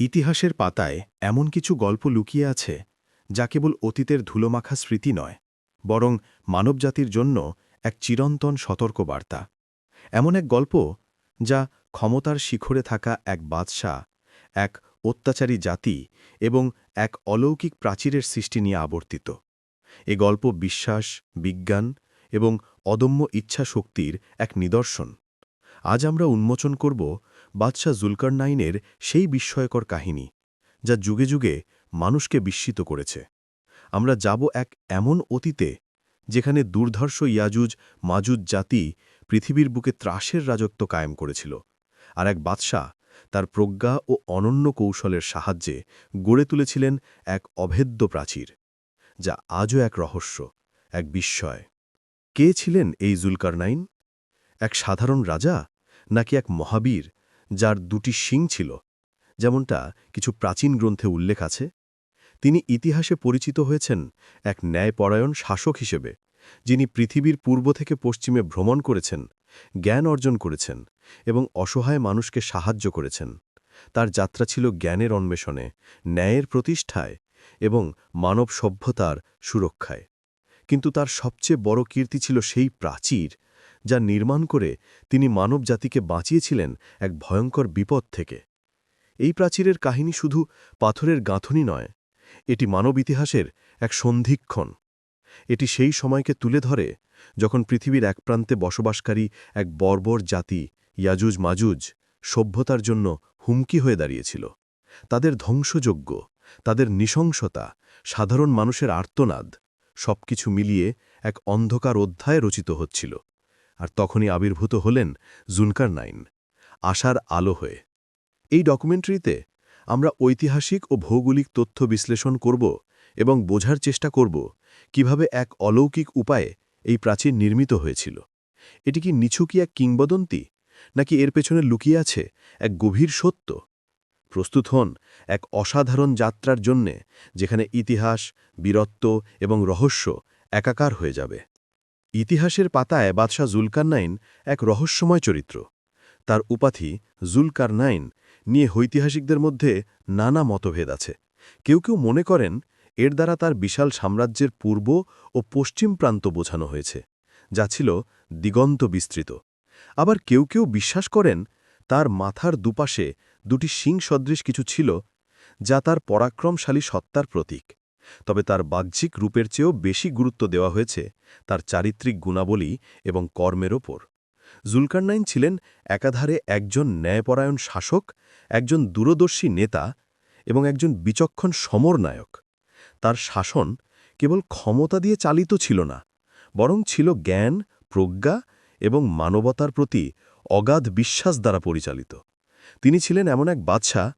ইতিহাসের পাতায় এমন কিছু গল্প লুকিয়ে আছে যা কেবল অতীতের ধুলোমাখা স্মৃতি নয়, বরং মানবজাতির জন্য এক চিরন্তন সতর্কবার্তা। এমন এক গল্প যা ক্ষমতার শিখরে থাকা এক বাদশাহ, এক অত্যাচারী জাতি এবং এক অলৌকিক প্রাচীরের সৃষ্টি নিয়ে আবর্তিত। এ গল্প বিশ্বাস, বিজ্ঞান এবং অদম্য ইচ্ছা শক্তির এক নিদর্শন। আজ আমরা উন্মোচন করব বাদশাহ জুলকারনাইনের সেই বিস্ময়কর কাহিনী, যা যুগে যুগে মানুষকে বিস্মিত করেছে। আমরা যাব এক এমন অতীতে, যেখানে দুর্ধর্ষ ইয়াজুজ মাজুজ জাতি পৃথিবীর বুকে ত্রাসের রাজত্ব কায়েম করেছিল, আর এক বাদশাহ তার প্রজ্ঞা ও অনন্য কৌশলের সাহায্যে গড়ে তুলেছিলেন এক অভেদ্য প্রাচীর, যা আজও এক রহস্য, এক বিস্ময়। কে ছিলেন এই জুলকারনাইন? এক সাধারণ রাজা, নাকি এক মহাবীর যার দুটি শিং ছিল। যেমনটা কিছু প্রাচীন গ্রন্থে উল্লেখ আছে। তিনি ইতিহাসে পরিচিত হয়েছেন এক ন্যায়পরায়ণ শাসক হিসেবে, যিনি পৃথিবীর পূর্ব থেকে পশ্চিমে ভ্রমণ করেছেন, জ্ঞান অর্জন করেছেন এবং অসহায় মানুষকে সাহায্য করেছেন। তার যাত্রা ছিল জ্ঞানের অন্বেষণে, ন্যায়ের প্রতিষ্ঠায় এবং মানব সভ্যতার সুরক্ষায়। কিন্তু তার সবচেয়ে বড় কীর্তি ছিল সেই প্রাচীর যা নির্মাণ করে তিনি মানব জাতিকে বাঁচিয়েছিলেন এক ভয়ঙ্কর বিপদ থেকে। এই প্রাচীরের কাহিনী শুধু পাথরের গাঁথনি নয়, এটি মানব ইতিহাসের এক সন্ধিক্ষণ। এটি সেই সময়কে তুলে ধরে যখন পৃথিবীর এক প্রান্তে বসবাসকারী এক বর্বর জাতি ইয়াজুজ মাজুজ সভ্যতার জন্য হুমকি হয়ে দাঁড়িয়েছিল। তাদের ধ্বংসযোগ্য তাদের নৃশংসতা, সাধারণ মানুষের আর্তনাদ সবকিছু মিলিয়ে এক অন্ধকার অধ্যায় রচিত হচ্ছিল। আর তখনই আবির্ভূত হলেন জুনকার নাইন। আশার আলো হয়ে। এই ডকুমেন্টারিতে আমরা ঐতিহাসিক ও ভৌগোলিক তথ্য বিশ্লেষণ করব এবং বোঝার চেষ্টা করব কীভাবে এক অলৌকিক উপায়ে এই প্রাচীর নির্মিত হয়েছিল। এটি কি নিছুকি এক কিংবদন্তি, নাকি এর পেছনে লুকিয়ে আছে এক গভীর সত্য? প্রস্তুত হন এক অসাধারণ যাত্রার জন্যে, যেখানে ইতিহাস, বীরত্ব এবং রহস্য একাকার হয়ে যাবে। ইতিহাসের পাতায় বাদশাহ জুলকারনাইন এক রহস্যময় চরিত্র। তার উপাধি জুলকারনাইন। নিয়ে ঐতিহাসিকদের মধ্যে নানা মতভেদ আছে। কেউ কেউ মনে করেন, এর দ্বারা তার বিশাল সাম্রাজ্যের পূর্ব ও পশ্চিম প্রান্ত বোঝানো হয়েছে, যা ছিল দিগন্ত বিস্তৃত। আবার কেউ কেউ বিশ্বাস করেন, তার মাথার দুপাশে দুটি সিং সদৃশ কিছু ছিল, যা তার পরাক্রমশালী সত্তার প্রতীক। তবে তার বাহ্যিক রূপের চেয়েও বেশি গুরুত্ব দেওয়া হয়েছে তার চারিত্রিক গুণাবলী এবং কর্মের ওপর। জুলকারনাইন ছিলেন একাধারে একজন ন্যায়পরায়ণ শাসক, একজন দূরদর্শী নেতা এবং একজন বিচক্ষণ সমরনায়ক তার শাসন কেবল ক্ষমতা দিয়ে চালিত ছিল না, বরং ছিল জ্ঞান, প্রজ্ঞা এবং মানবতার প্রতি অগাধ বিশ্বাস দ্বারা পরিচালিত। তিনি ছিলেন এমন এক বাদশাহ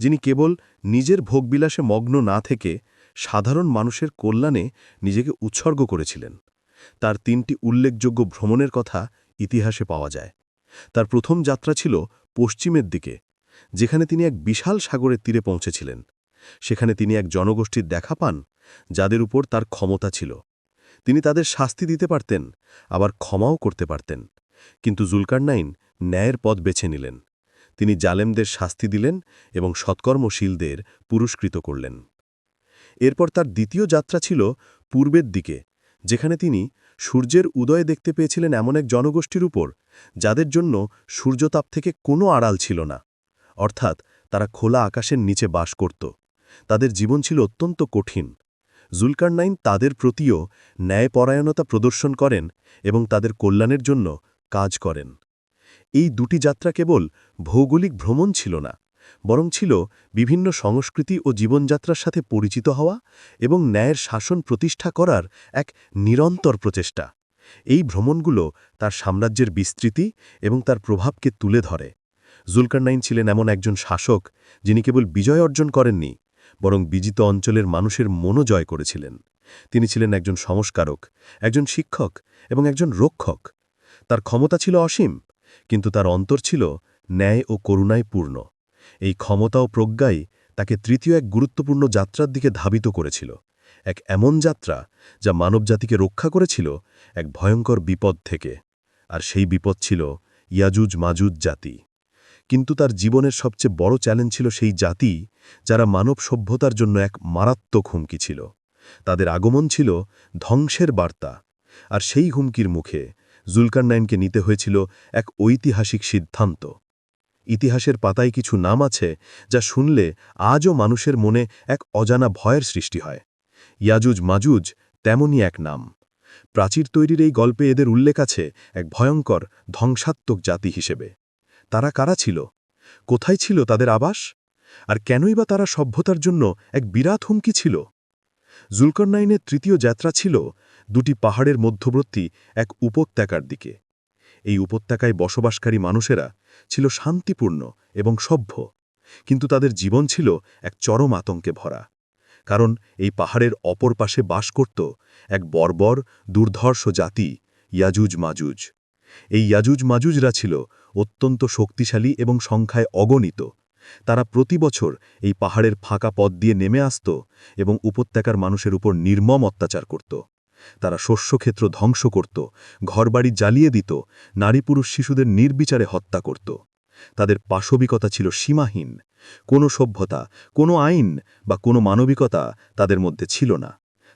যিনি কেবল নিজের ভোগবিলাসে মগ্ন না থেকে সাধারণ মানুষের কল্যাণে নিজেকে উৎসর্গ করেছিলেন। তার তিনটি উল্লেখযোগ্য ভ্রমণের কথা ইতিহাসে পাওয়া যায়। তার প্রথম যাত্রা ছিল পশ্চিমের দিকে, যেখানে তিনি এক বিশাল সাগরের তীরে পৌঁছেছিলেন। সেখানে তিনি এক জনগোষ্ঠীর দেখা পান, যাদের উপর তার ক্ষমতা ছিল। তিনি তাদের শাস্তি দিতে পারতেন, আবার ক্ষমাও করতে পারতেন। কিন্তু জুলকারনাইন ন্যায়ের পথ বেছে নিলেন। তিনি জালেমদের শাস্তি দিলেন এবং সৎকর্মশীলদের পুরস্কৃত করলেন। এরপর তার দ্বিতীয় যাত্রা ছিল পূর্বের দিকে, যেখানে তিনি সূর্যের উদয় দেখতে পেয়েছিলেন এমন এক জনগোষ্ঠীর উপর, যাদের জন্য সূর্যতাপ থেকে কোনো আড়াল ছিল না। অর্থাৎ তারা খোলা আকাশের নিচে বাস করত। তাদের জীবন ছিল অত্যন্ত কঠিন। জুলকারনাইন তাদের প্রতিও ন্যায়পরায়ণতা প্রদর্শন করেন এবং তাদের কল্যাণের জন্য কাজ করেন। এই দুটি যাত্রা কেবল ভৌগোলিক ভ্রমণ ছিল না বরং ছিল বিভিন্ন সংস্কৃতি ও জীবনযাত্রার সাথে পরিচিত হওয়া এবং ন্যায়ের শাসন প্রতিষ্ঠা করার এক নিরন্তর প্রচেষ্টা। এই ভ্রমণগুলো তার সাম্রাজ্যের বিস্তৃতি এবং তার প্রভাবকে তুলে ধরে। জুলকারনাইন ছিলেন এমন একজন শাসক যিনি কেবল বিজয় অর্জন করেননি, বরং বিজিত অঞ্চলের মানুষের মনও জয় করেছিলেন। তিনি ছিলেন একজন সংস্কারক, একজন শিক্ষক এবং একজন রক্ষক। তার ক্ষমতা ছিল অসীম, কিন্তু তার অন্তর ছিল ন্যায় ও করুণায় পূর্ণ। এই ক্ষমতা ও প্রজ্ঞাই তাকে তৃতীয় এক গুরুত্বপূর্ণ যাত্রার দিকে ধাবিত করেছিল। এক এমন যাত্রা যা মানবজাতিকে রক্ষা করেছিল এক ভয়ঙ্কর বিপদ থেকে। আর সেই বিপদ ছিল ইয়াজুজ মাজুজ জাতি। কিন্তু তার জীবনের সবচেয়ে বড় চ্যালেঞ্জ ছিল সেই জাতি যারা মানব সভ্যতার জন্য এক মারাত্মক হুমকি ছিল। তাদের আগমন ছিল ধ্বংসের বার্তা। আর সেই হুমকির মুখে জুলকারনাইনকে নিতে হয়েছিল এক ঐতিহাসিক সিদ্ধান্ত। ইতিহাসের পাতায় কিছু নাম আছে যা শুনলে আজও মানুষের মনে এক অজানা ভয়ের সৃষ্টি হয়। ইয়াজুজ মাজুজ তেমনই এক নাম। প্রাচীর তৈরির এই গল্পে এদের উল্লেখ আছে এক ভয়ঙ্কর, ধ্বংসাত্মক জাতি হিসেবে। তারা কারা ছিল? কোথায় ছিল তাদের আবাস? আর কেনই বা তারা সভ্যতার জন্য এক বিরাট হুমকি ছিল? জুলকরনাইনের তৃতীয় যাত্রা ছিল দুটি পাহাড়ের মধ্যবর্তী এক উপত্যকার দিকে। এই উপত্যকায় বসবাসকারী মানুষেরা ছিল শান্তিপূর্ণ এবং সভ্য, কিন্তু তাদের জীবন ছিল এক চরম আতঙ্কে ভরা। কারণ এই পাহাড়ের অপর পাশে বাস করত এক বর্বর, দুর্ধর্ষ জাতি, ইয়াজুজ মাজুজ। এই ইয়াজুজ মাজুজরা ছিল অত্যন্ত শক্তিশালী এবং সংখ্যায় অগণিত। তারা প্রতি বছর এই পাহাড়ের ফাঁকা পথ দিয়ে নেমে আসত এবং উপত্যকার মানুষের উপর নির্মম অত্যাচার করত। তারা শস্যক্ষেত্র ধ্বংস করত, ঘরবাড়ি জ্বালিয়ে দিত নারী পুরুষ শিশুদের নির্বিচারে হত্যা করত। তাদের পাশবিকতা ছিল সীমাহীন। কোনো সভ্যতা, কোনো আইন বা কোনো মানবিকতা তাদের মধ্যে ছিল না।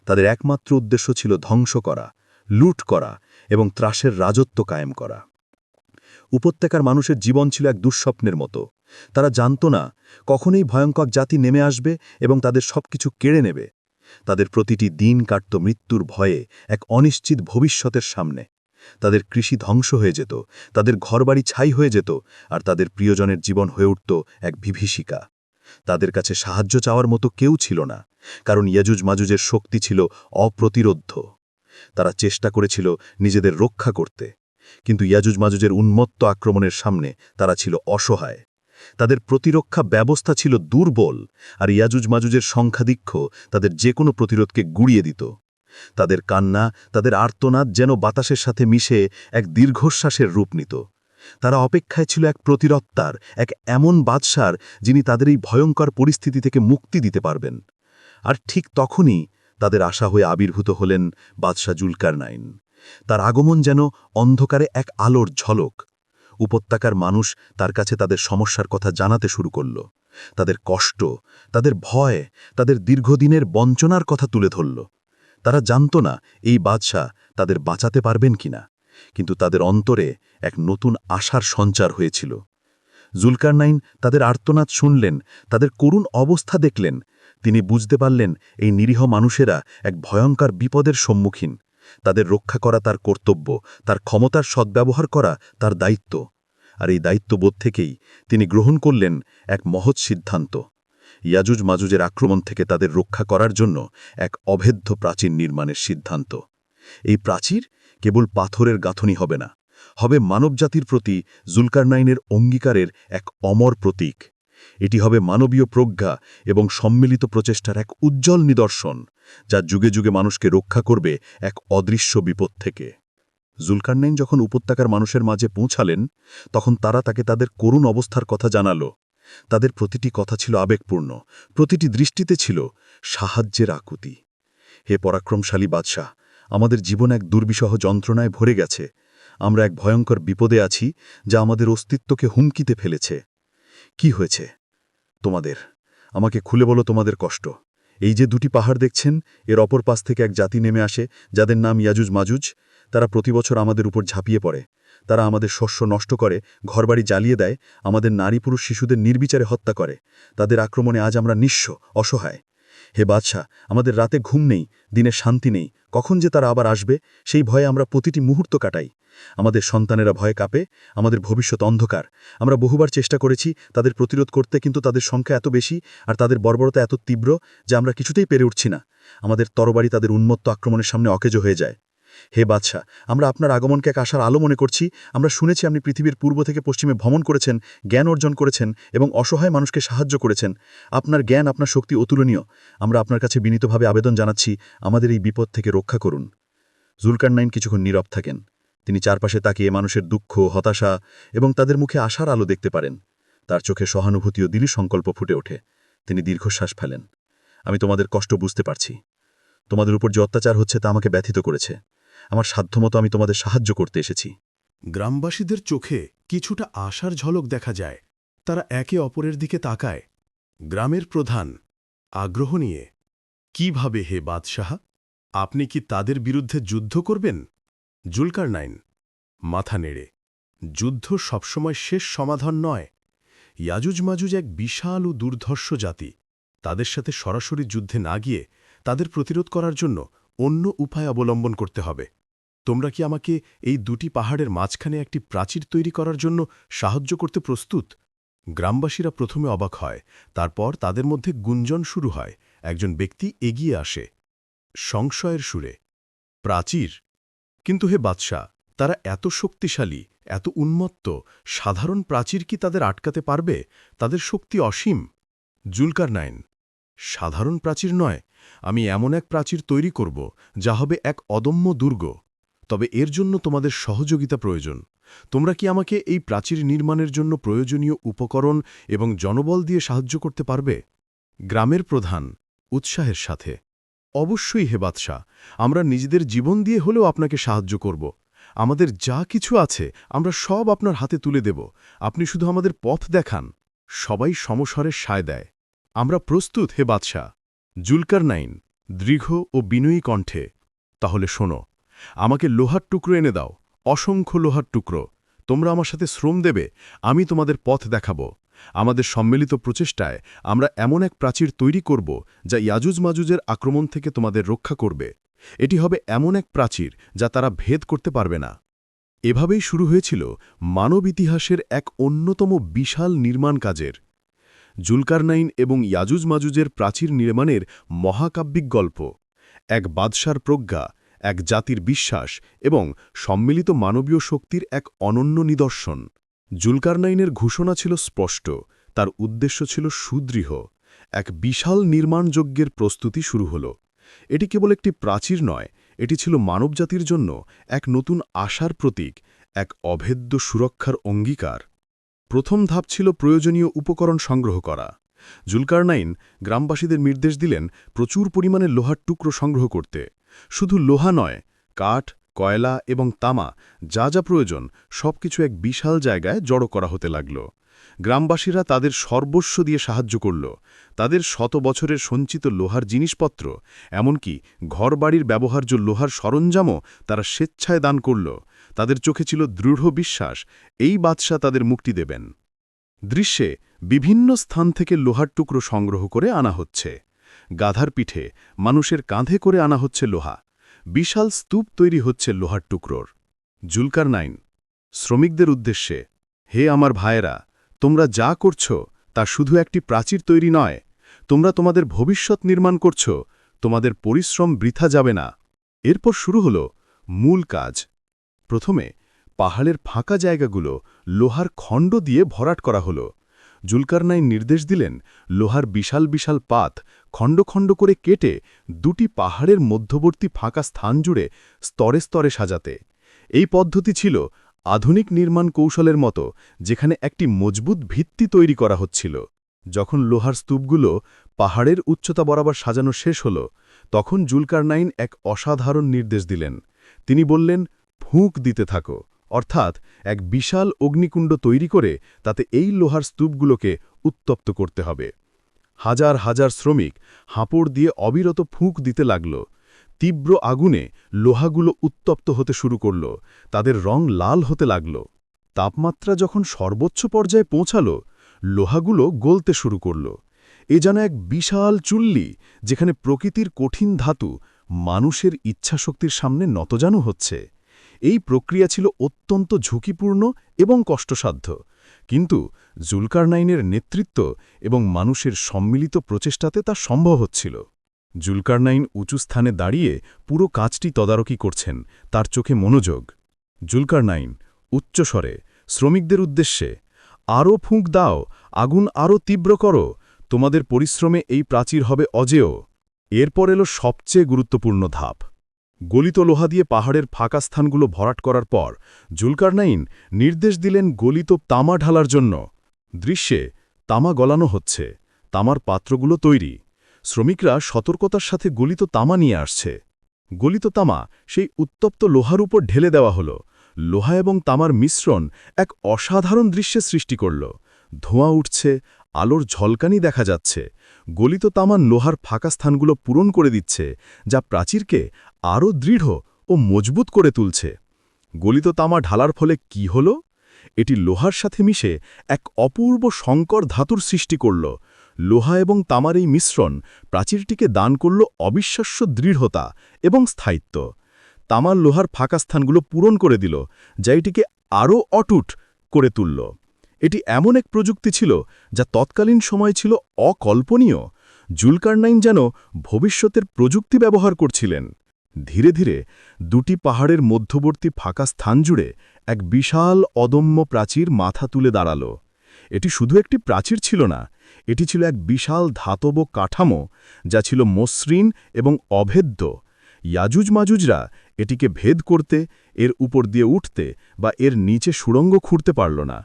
তাদের একমাত্র উদ্দেশ্য ছিল ধ্বংস করা, লুট করা এবং ত্রাসের রাজত্ব কায়েম করা। উপত্যকার মানুষের জীবন ছিল এক দুঃস্বপ্নের মতো। তারা জানত না কখনই ভয়ঙ্কর জাতি নেমে আসবে এবং তাদের সবকিছু কেড়ে নেবে। তাদের প্রতিটি দিন কাটত মৃত্যুর ভয়ে এক অনিশ্চিত ভবিষ্যতের সামনে। তাদের কৃষি ধ্বংস হয়ে যেত, তাদের ঘরবাড়ি ছাই হয়ে যেত, আর তাদের প্রিয়জনের জীবন হয়ে উঠত এক বিভীষিকা। তাদের কাছে সাহায্য চাওয়ার মতো কেউ ছিল না, কারণ ইয়াজুজ মাজুজের শক্তি ছিল অপ্রতিরোধ্য। তারা চেষ্টা করেছিল নিজেদের রক্ষা করতে, কিন্তু ইয়াজুজ মাজুজের উন্মত্ত আক্রমণের সামনে তারা ছিল অসহায়। তাদের প্রতিরক্ষা ব্যবস্থা ছিল দুর্বল আর ইয়াজুজ মাজুজের সংখ্যাধিক্ষ তাদের যে কোনো প্রতিরোধকে গুড়িয়ে দিত। তাদের কান্না, তাদের আর্তনাদ যেন বাতাসের সাথে মিশে এক দীর্ঘশ্বাসের রূপ নিত। তারা অপেক্ষায় ছিল এক প্রতিরত্তার, এক এমন বাদশার যিনি তাদের এই ভয়ঙ্কর পরিস্থিতি থেকে মুক্তি দিতে পারবেন। আর ঠিক তখনই তাদের আশা হয়ে আবির্ভূত হলেন বাদশাহ জুলকার নাইন তার আগমন যেন অন্ধকারে এক আলোর ঝলক। উপত্যকার মানুষ তার কাছে তাদের সমস্যার কথা জানাতে শুরু করল। তাদের কষ্ট, তাদের ভয়, তাদের দীর্ঘদিনের বঞ্চনার কথা তুলে ধরল। তারা জানত না এই বাদশাহ তাদের বাঁচাতে পারবেন কিনা, কিন্তু তাদের অন্তরে এক নতুন আশার সঞ্চার হয়েছিল। জুলকারনাইন তাদের আর্তনাদ শুনলেন, তাদের করুণ অবস্থা দেখলেন। তিনি বুঝতে পারলেন এই নিরীহ মানুষেরা এক ভয়ঙ্কর বিপদের সম্মুখীন। তাদের রক্ষা করা তার কর্তব্য, তার ক্ষমতার সদ্ব্যবহার করা তার দায়িত্ব। আর এই দায়িত্ববোধ থেকেই তিনি গ্রহণ করলেন এক মহৎ সিদ্ধান্ত। ইয়াজুজ মাজুজের আক্রমণ থেকে তাদের রক্ষা করার জন্য এক অভেদ্য প্রাচীর নির্মাণের সিদ্ধান্ত। এই প্রাচীর কেবল পাথরের গাঁথনি হবে না, হবে মানবজাতির প্রতি জুলকারনাইনের অঙ্গীকারের এক অমর প্রতীক। এটি হবে মানবীয় প্রজ্ঞা এবং সম্মিলিত প্রচেষ্টার এক উজ্জ্বল নিদর্শন। যা যুগে যুগে মানুষকে রক্ষা করবে এক অদৃশ্য বিপদ থেকে। জুলকারনাইন যখন উপত্যকার মানুষের মাঝে পৌঁছালেন, তখন তারা তাকে তাদের করুণ অবস্থার কথা জানালো। তাদের প্রতিটি কথা ছিল আবেগপূর্ণ, প্রতিটি দৃষ্টিতে ছিল সাহায্যের আকুতি। হে পরাক্রমশালী বাদশাহ, আমাদের জীবন এক দুর্বিষহ যন্ত্রণায় ভরে গেছে। আমরা এক ভয়ঙ্কর বিপদে আছি যা আমাদের অস্তিত্বকে হুমকিতে ফেলেছে। কি হয়েছে? তোমাদের, আমাকে খুলে বলো তোমাদের কষ্ট। এই যে দুটি পাহাড় দেখছেন, এর অপর পাশ থেকে এক জাতি নেমে আসে, যাদের নাম ইয়াজুজ মাজুজ। তারা প্রতিবছর আমাদের উপর ঝাঁপিয়ে পড়ে। তারা আমাদের শস্য নষ্ট করে, ঘরবাড়ি জ্বালিয়ে দেয়, আমাদের নারী পুরুষ শিশুদের নির্বিচারে হত্যা করে। তাদের আক্রমণে আজ আমরা নিঃস্ব, অসহায়। হে বাদশাহ, আমাদের রাতে ঘুম নেই, দিনে শান্তি নেই, কখন যে তারা আবার আসবে, সেই ভয়ে আমরা প্রতিটি মুহূর্ত কাটাই। আমাদের সন্তানেরা ভয়ে কাঁপে, আমাদের ভবিষ্যৎ অন্ধকার। আমরা বহুবার চেষ্টা করেছি তাদের প্রতিরোধ করতে, কিন্তু তাদের সংখ্যা এত বেশি আর তাদের বর্বরতা এত তীব্র যে আমরা কিছুতেই পেরে উঠছি না। আমাদের তরবারি তাদের উন্মত্ত আক্রমণের সামনে অকেজ হয়ে যায়। হে বাদশাহ আমরা আপনার আগমনকে এক আশার আলো মনে করছি। আমরা শুনেছি আপনি পৃথিবীর পূর্ব থেকে পশ্চিমে ভ্রমণ করেছেন, জ্ঞান অর্জন করেছেন এবং অসহায় মানুষকে সাহায্য করেছেন। আপনার জ্ঞান, আপনার শক্তি অতুলনীয়। আমরা আপনার কাছে বিনীতভাবে আবেদন জানাচ্ছি, আমাদের এই বিপদ থেকে রক্ষা করুন। জুলকারনাইন কিছুক্ষণ নীরব থাকেন। তিনি চারপাশে তাকিয়ে মানুষের দুঃখ, হতাশা এবং তাদের মুখে আশার আলো দেখতে পারেন। তার চোখে সহানুভূতি ও দিলি সংকল্প ফুটে ওঠে। তিনি দীর্ঘশ্বাস ফেলেন। আমি তোমাদের কষ্ট বুঝতে পারছি। তোমাদের উপর যে অত্যাচার হচ্ছে তা আমাকে ব্যথিত করেছে। আমার সাধ্যমতো আমি তোমাদের সাহায্য করতে এসেছি। গ্রামবাসীদের চোখে কিছুটা আশার ঝলক দেখা যায়। তারা একে অপরের দিকে তাকায়। গ্রামের প্রধান আগ্রহ নিয়ে, কীভাবে হে বাদশাহ? আপনি কি তাদের বিরুদ্ধে যুদ্ধ করবেন? জুলকার নাইন মাথা নেড়ে, যুদ্ধ সবসময় শেষ সমাধান নয়। ইয়াজুজ মাজুজ এক বিশাল ও দুর্ধর্ষ জাতি। তাদের সাথে সরাসরি যুদ্ধে না গিয়ে তাদের প্রতিরোধ করার জন্য অন্য উপায় অবলম্বন করতে হবে। তোমরা কি আমাকে এই দুটি পাহাড়ের মাঝখানে একটি প্রাচীর তৈরি করার জন্য সাহায্য করতে প্রস্তুত? গ্রামবাসীরা প্রথমে অবাক হয়, তারপর তাদের মধ্যে গুঞ্জন শুরু হয়, একজন ব্যক্তি এগিয়ে আসে। সংশয়ের সুরে, প্রাচীর? কিন্তু হে বাদশাহ, তারা এত শক্তিশালী, এত উন্মত্ত, সাধারণ প্রাচীর কি তাদের আটকাতে পারবে? তাদের শক্তি অসীম। জুলকার নাইন, সাধারণ প্রাচীর নয়, আমি এমন এক প্রাচীর তৈরি করব, যা হবে এক অদম্য দুর্গ। তবে এর জন্য তোমাদের সহযোগিতা প্রয়োজন। তোমরা কি আমাকে এই প্রাচীর নির্মাণের জন্য প্রয়োজনীয় উপকরণ এবং জনবল দিয়ে সাহায্য করতে পারবে? গ্রামের প্রধান, উৎসাহের সাথে, অবশ্যই হে বাদশাহ, আমরা নিজেদের জীবন দিয়ে হলেও আপনাকে সাহায্য করব। আমাদের যা কিছু আছে, আমরা সব আপনার হাতে তুলে দেব। আপনি শুধু আমাদের পথ দেখান, সবাই সমস্বরে সায় দেয়। আমরা প্রস্তুত, হে বাদশাহ। জুলকার নাইন দৃঢ় ও বিনয়ী কণ্ঠে, তাহলে শোনো আমাকে লোহার টুকরো এনে দাও, অসংখ্য লোহার টুকরো। তোমরা আমার সাথে শ্রম দেবে, আমি তোমাদের পথ দেখাব। আমাদের সম্মিলিত প্রচেষ্টায় আমরা এমন এক প্রাচীর তৈরি করব, যা ইয়াজুজ মাজুজের আক্রমণ থেকে তোমাদের রক্ষা করবে। এটি হবে এমন এক প্রাচীর, যা তারা ভেদ করতে পারবে না। এভাবেই শুরু হয়েছিল মানব ইতিহাসের এক অন্যতম বিশাল নির্মাণ কাজের। জুলকারনাইন এবং ইয়াজুজ মাজুজের প্রাচীর নির্মাণের মহাকাব্যিক গল্প। এক বাদশার প্রজ্ঞা এক জাতির বিশ্বাস এবং সম্মিলিত মানবীয় শক্তির এক অনন্য নিদর্শন। জুলকারনাইনের ঘোষণা ছিল স্পষ্ট, তার উদ্দেশ্য ছিল সুদৃঢ়। এক বিশাল নির্মাণযজ্ঞের প্রস্তুতি শুরু হল। এটি কেবল একটি প্রাচীর নয়, এটি ছিল মানবজাতির জন্য এক নতুন আশার প্রতীক, এক অভেদ্য সুরক্ষার অঙ্গীকার। প্রথম ধাপ ছিল প্রয়োজনীয় উপকরণ সংগ্রহ করা। জুলকারনাইন গ্রামবাসীদের নির্দেশ দিলেন প্রচুর পরিমাণে লোহার টুকরো সংগ্রহ করতে। শুধু লোহা নয়, কাঠ, কয়লা এবং তামা, যা যা প্রয়োজন, সবকিছু এক বিশাল জায়গায় জড়ো করা হতে লাগল। গ্রামবাসীরা তাদের সর্বস্ব দিয়ে সাহায্য করল। তাদের শত বছরের সঞ্চিত লোহার জিনিসপত্র, এমনকি ঘরবাড়ির ব্যবহার্য লোহার সরঞ্জামও তারা স্বেচ্ছায় দান করল। তাদের চোখে ছিল দৃঢ় বিশ্বাস, এই বাদশা তাদের মুক্তি দেবেন। দৃশ্যে বিভিন্ন স্থান থেকে লোহার টুকরো সংগ্রহ করে আনা হচ্ছে। গাধার পিঠে মানুষের কাঁধে করে আনা হচ্ছে লোহা। বিশাল স্তূপ তৈরি হচ্ছে লোহার টুকরোর। জুলকার নাইন, শ্রমিকদের উদ্দেশ্যে, হে আমার ভাইয়েরা, তোমরা যা করছ তা শুধু একটি প্রাচীর তৈরি নয়। তোমরা তোমাদের ভবিষ্যৎ নির্মাণ করছ, তোমাদের পরিশ্রম বৃথা যাবে না। এরপর শুরু হল মূল কাজ। প্রথমে পাহাড়ের ফাঁকা জায়গাগুলো লোহার খণ্ড দিয়ে ভরাট করা হল। জুলকারনাইন নির্দেশ দিলেন লোহার বিশাল বিশাল পাত খণ্ড খণ্ড করে কেটে দুটি পাহাড়ের মধ্যবর্তী ফাঁকা স্থান জুড়ে স্তরে স্তরে সাজাতে। এই পদ্ধতি ছিল আধুনিক নির্মাণ কৌশলের মতো, যেখানে একটি মজবুত ভিত্তি তৈরি করা হচ্ছিল। যখন লোহার স্তূপগুলো পাহাড়ের উচ্চতা বরাবর সাজানো শেষ হল, তখন জুলকারনাইন এক অসাধারণ নির্দেশ দিলেন। তিনি বললেন, ফুঁক দিতে থাকো। অর্থাৎ এক বিশাল অগ্নিকুণ্ড তৈরি করে তাতে এই লোহার স্তূপগুলোকে উত্তপ্ত করতে হবে। হাজার হাজার শ্রমিক হাঁপড় দিয়ে অবিরত ফুঁক দিতে লাগল। তীব্র আগুনে লোহাগুলো উত্তপ্ত হতে শুরু করল। তাদের রং লাল হতে লাগল। তাপমাত্রা যখন সর্বোচ্চ পর্যায়ে পৌঁছাল, লোহাগুলো গলতে শুরু করল। এ যেন এক বিশাল চুল্লি, যেখানে প্রকৃতির কঠিন ধাতু মানুষের ইচ্ছাশক্তির সামনে নতজানু হচ্ছে। এই প্রক্রিয়া ছিল অত্যন্ত ঝুঁকিপূর্ণ এবং কষ্টসাধ্য। কিন্তু জুলকারনাইনের নেতৃত্ব এবং মানুষের সম্মিলিত প্রচেষ্টাতে তা সম্ভব হচ্ছিল। জুলকারনাইন উঁচু স্থানে দাঁড়িয়ে পুরো কাজটি তদারকি করছেন, তার চোখে মনোযোগ। জুলকারনাইন উচ্চস্বরে শ্রমিকদের উদ্দেশ্যে, আরও ফুঁক দাও, আগুন আরও তীব্র করো, তোমাদের পরিশ্রমে এই প্রাচীর হবে অজেয়। এরপর এলো সবচেয়ে গুরুত্বপূর্ণ ধাপ। গলিত লোহা দিয়ে পাহাড়ের ফাঁকা স্থানগুলো ভরাট করার পর জুলকারনাইন নির্দেশ দিলেন গলিত তামা ঢালার জন্য। দৃশ্যে তামা গলানো হচ্ছে, তামার পাত্রগুলো তৈরি। শ্রমিকরা সতর্কতার সাথে গলিত তামা নিয়ে আসছে। গলিত তামা সেই উত্তপ্ত লোহার উপর ঢেলে দেওয়া হল। লোহা এবং তামার মিশ্রণ এক অসাধারণ দৃশ্যের সৃষ্টি করল। ধোঁয়া উঠছে, আলোর ঝলকানি দেখা যাচ্ছে। গলিত তামান লোহার ফাঁকা স্থানগুলো পূরণ করে দিচ্ছে, যা প্রাচীরকে আরও দৃঢ় ও মজবুত করে তুলছে। গলিত তামা ঢালার ফলে কি হল? এটি লোহার সাথে মিশে এক অপূর্ব সংকর ধাতুর সৃষ্টি করল। লোহা এবং তামার এই মিশ্রণ প্রাচীরটিকে দান করল অবিশ্বাস্য দৃঢ়তা এবং স্থায়িত্ব। তামার লোহার ফাঁকা স্থানগুলো পূরণ করে দিল, যা এটিকে আরও অটুট করে তুলল। এটি এমন এক প্রযুক্তি ছিল যা তৎকালীন সময় ছিল অকল্পনীয়। জুলকারনাইন যেন ভবিষ্যতের প্রযুক্তি ব্যবহার করছিলেন। ধীরে ধীরে দুটি পাহাড়ের মধ্যবর্তী ফাঁকা স্থান জুড়ে এক বিশাল অদম্য প্রাচীর মাথা তুলে দাঁড়াল। এটি শুধু একটি প্রাচীর ছিল না, এটি ছিল এক বিশাল ধাতব কাঠামো যা ছিল মসৃণ এবং অভেদ্য। ইয়াজুজ মাজুজরা এটিকে ভেদ করতে, এর উপর দিয়ে উঠতে বা এর নিচে সুড়ঙ্গ খুঁড়তে পারল না।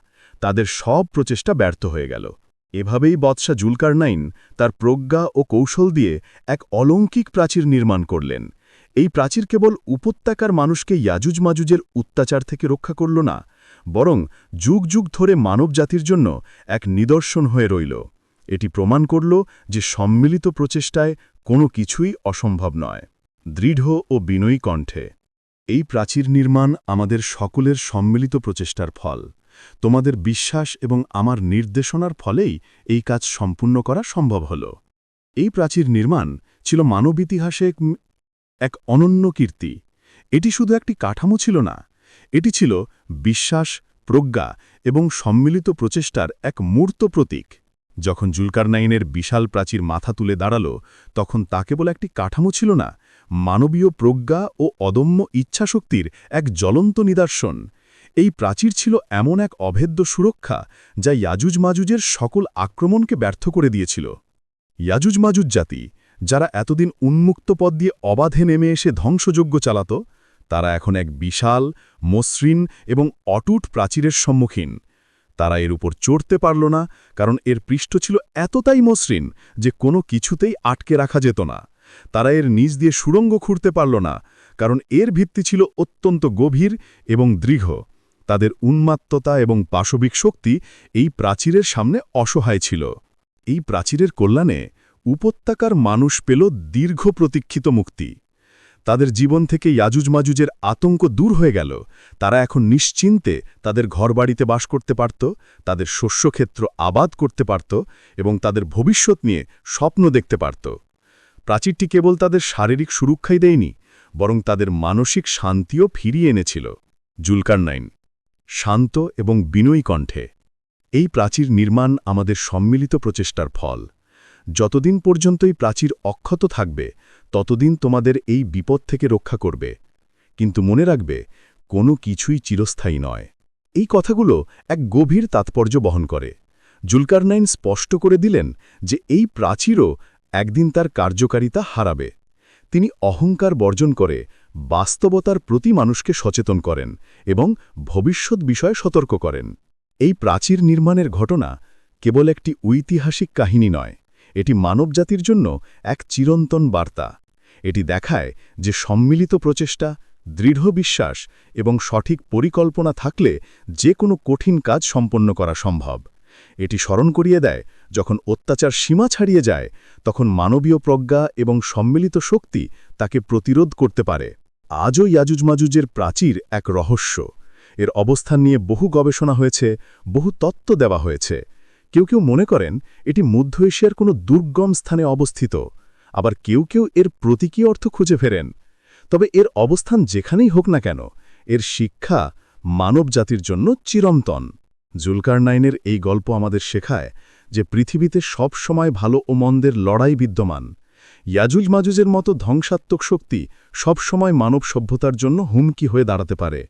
তাদের সব প্রচেষ্টা ব্যর্থ হয়ে গেল। এভাবেই বৎসা জুলকারনাইন তার প্রজ্ঞা ও কৌশল দিয়ে এক অলৌকিক প্রাচীর নির্মাণ করলেন। এই প্রাচীর কেবল উপত্যকার মানুষকে ইয়াজুজ মাজুজের অত্যাচার থেকে রক্ষা করল না, বরং যুগ যুগ ধরে মানবজাতির জন্য এক নিদর্শন হয়ে রইল। এটি প্রমাণ করল যে সম্মিলিত প্রচেষ্টায় কোনো কিছুই অসম্ভব নয়। দৃঢ় ও বিনয়ী কণ্ঠে, এই প্রাচীর নির্মাণ আমাদের সকলের সম্মিলিত প্রচেষ্টার ফল। তোমাদের বিশ্বাস এবং আমার নির্দেশনার ফলেই এই কাজ সম্পূর্ণ করা সম্ভব হল। এই প্রাচীর নির্মাণ ছিল মানব ইতিহাসে এক অনন্য কীর্তি। এটি শুধু একটি কাঠামো ছিল না, এটি ছিল বিশ্বাস, প্রজ্ঞা এবং সম্মিলিত প্রচেষ্টার এক মূর্ত প্রতীক। যখন জুলকারনাইনের বিশাল প্রাচীর মাথা তুলে দাঁড়াল, তখন তা কেবল একটি কাঠামো ছিল না, মানবীয় প্রজ্ঞা ও অদম্য ইচ্ছাশক্তির এক জ্বলন্ত নিদর্শন। এই প্রাচীর ছিল এমন এক অভেদ্য সুরক্ষা যা ইয়াজুজ মাজুজের সকল আক্রমণকে ব্যর্থ করে দিয়েছিল। ইয়াজুজ মাজুজ জাতি যারা এতদিন উন্মুক্ত পথ দিয়ে অবাধে নেমে এসে ধ্বংসযজ্ঞ চালাত, তারা এখন এক বিশাল, মসৃণ এবং অটুট প্রাচীরের সম্মুখীন। তারা এর উপর চড়তে পারল না, কারণ এর পৃষ্ঠ ছিল এতটাই মসৃণ যে কোনো কিছুতেই আটকে রাখা যেত না। তারা এর নিচ দিয়ে সুড়ঙ্গ খুঁড়তে পারল না, কারণ এর ভিত্তি ছিল অত্যন্ত গভীর এবং দৃঢ়। তাদের উন্মাত্ততা এবং পাশবিক শক্তি এই প্রাচীরের সামনে অসহায় ছিল। এই প্রাচীরের কল্যাণে উপত্যকার মানুষ পেল দীর্ঘ প্রতীক্ষিত মুক্তি। তাদের জীবন থেকে ইয়াজুজ মাজুজের আতঙ্ক দূর হয়ে গেল। তারা এখন নিশ্চিন্তে তাদের ঘরবাড়িতে বাস করতে পারত, তাদের শস্যক্ষেত্র আবাদ করতে পারত এবং তাদের ভবিষ্যৎ নিয়ে স্বপ্ন দেখতে পারত। প্রাচীরটি কেবল তাদের শারীরিক সুরক্ষাই দেয়নি, বরং তাদের মানসিক শান্তিও ফিরিয়ে এনেছিল। জুলকারনাইন, শান্ত এবং বিনয়ী কণ্ঠে, এই প্রাচীর নির্মাণ আমাদের সম্মিলিত প্রচেষ্টার ফল। যতদিন পর্যন্ত এই প্রাচীর অক্ষত থাকবে, ততদিন তোমাদের এই বিপদ থেকে রক্ষা করবে। কিন্তু মনে রাখবে, কোনো কিছুই চিরস্থায়ী নয়। এই কথাগুলো এক গভীর তাৎপর্য বহন করে। জুলকারনাইন স্পষ্ট করে দিলেন যে এই প্রাচীরও একদিন তার কার্যকারিতা হারাবে। তিনি অহংকার বর্জন করে বাস্তবতার প্রতি মানুষকে সচেতন করেন এবং ভবিষ্যৎ বিষয়ে সতর্ক করেন। এই প্রাচীর নির্মাণের ঘটনা কেবল একটি ঐতিহাসিক কাহিনী নয়। এটি মানবজাতির জন্য এক চিরন্তন বার্তা। এটি দেখায় যে সম্মিলিত প্রচেষ্টা, দৃঢ় বিশ্বাস এবং সঠিক পরিকল্পনা থাকলে যে কোনো কঠিন কাজ সম্পন্ন করা সম্ভব। এটি স্মরণ করিয়ে দেয়, যখন অত্যাচার সীমা ছাড়িয়ে যায়, তখন মানবীয় প্রজ্ঞা এবং সম্মিলিত শক্তি তাকে প্রতিরোধ করতে পারে। আজও ইয়াজুজ মাজুজের প্রাচীর এক রহস্য। এর অবস্থান নিয়ে বহু গবেষণা হয়েছে, বহু তত্ত্ব দেওয়া হয়েছে। কেউ কেউ মনে করেন এটি মধ্য এশিয়ার কোনো দুর্গম স্থানে অবস্থিত, আবার কেউ কেউ এর প্রতীকী অর্থ খুঁজে ফেরেন। তবে এর অবস্থান যেখানেই হোক না কেন, এর শিক্ষা মানব জাতির জন্য চিরন্তন। জুলকারনাইনের এই গল্প আমাদের শেখায় যে পৃথিবীতে সব সময় ভালো ও মন্দের লড়াই বিদ্যমান। ইয়াজুজ মাজুজের মতো ধ্বংসাত্মক শক্তি সব সময় মানব সভ্যতার জন্য হুমকি হয়ে দাঁড়াতে পারে।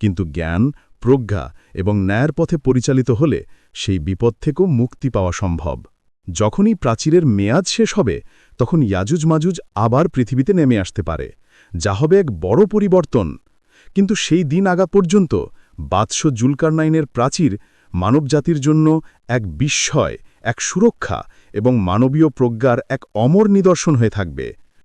কিন্তু জ্ঞান, প্রজ্ঞা এবং ন্যায়ের পথে পরিচালিত হলে সেই বিপদ থেকেও মুক্তি পাওয়া সম্ভব। যখনই প্রাচীরের মেয়াদ শেষ হবে, তখন ইয়াজুজ মাজুজ আবার পৃথিবীতে নেমে আসতে পারে, যা হবে এক বড় পরিবর্তন। কিন্তু সেই দিন আগা পর্যন্ত বাদশ জুলকারনাইনের প্রাচীর মানবজাতির জন্য এক বিস্ময়, এক সুরক্ষা এবং মানবীয় প্রজ্ঞার এক অমর নিদর্শন হয়ে থাকবে।